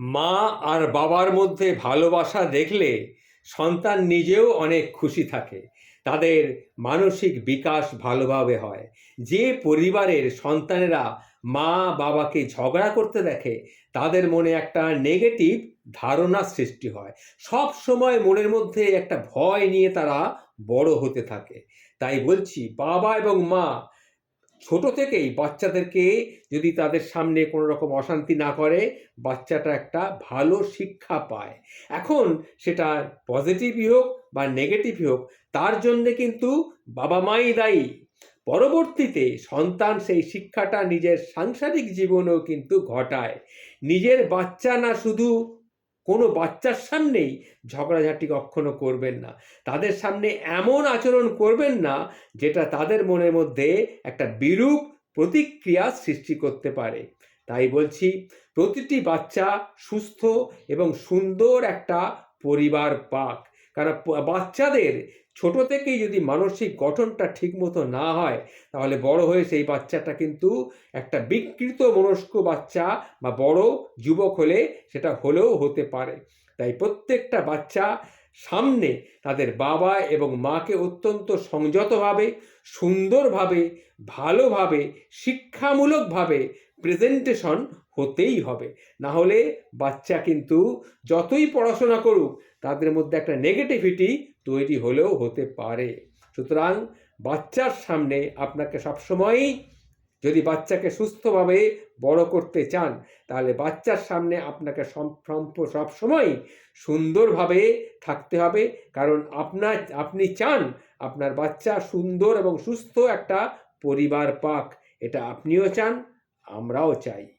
মা আর বাবার মধ্যে ভালোবাসা দেখলে সন্তান নিজেও অনেক খুশি থাকে। তাদের মানসিক বিকাশ ভালোভাবে হয়। যে পরিবারের সন্তানেরা মা বাবাকে ঝগড়া করতে দেখে, তাদের মনে একটা নেগেটিভ ধারণা সৃষ্টি হয়। সব সময় মনের মধ্যে একটা ভয় নিয়ে তারা বড় হতে থাকে। তাই বলছি, বাবা এবং মা ছোট থেকেই বাচ্চাদেরকে যদি তাদের সামনে কোনো রকম অশান্তি না করে, বাচ্চাটা একটা ভালো শিক্ষা পায়। এখন সেটা পজিটিভই হোক বা নেগেটিভই হোক, তার জন্যে কিন্তু বাবা মাই দায়ী। পরবর্তীতে সন্তান সেই শিক্ষাটা নিজের সাংসারিক জীবনেও কিন্তু ঘটায়। নিজের বাচ্চা না শুধু কোনো বাচ্চার সামনেই ঝগড়াঝাটি কখনো করবেন না। তাদের সামনে এমন আচরণ করবেন না, যেটা তাদের মনের মধ্যে একটা বিরূপ প্রতিক্রিয়া সৃষ্টি করতে পারে। তাই বলছি, প্রতিটি বাচ্চা সুস্থ এবং সুন্দর একটা পরিবার পাক। কারণ বাচ্চাদের ছোট থেকেই যদি মানসিক গঠনটা ঠিকমতো না হয়, তাহলে বড় হয়ে সেই বাচ্চাটা কিন্তু একটা বিকৃত মনস্ক বাচ্চা বা বড় যুবক হলে সেটা হলেও হতে পারে। তাই প্রত্যেকটা বাচ্চা সামনে তাদের বাবা এবং মাকে অত্যন্ত সংযতভাবে, সুন্দরভাবে, ভালোভাবে, শিক্ষামূলকভাবে প্রেজেন্টেশন হতেই হবে। না হলে বাচ্চা কিন্তু যতই পড়াশোনা করুক, তাদের মধ্যে একটা নেগেটিভিটি তৈরি হলেও হতে পারে। সুতরাং বাচ্চার সামনে আপনাকে সবসময়ই যদি বাচ্চাকে সুস্থভাবে বড় করতে চান, তাহলে বাচ্চার সামনে আপনাকে সম- সম- সবসময় সুন্দরভাবে থাকতে হবে। কারণ আপনার আপনি চান আপনার বাচ্চা সুন্দর এবং সুস্থ একটা পরিবার পাক। এটা আপনিও চান, আমরাও চাই।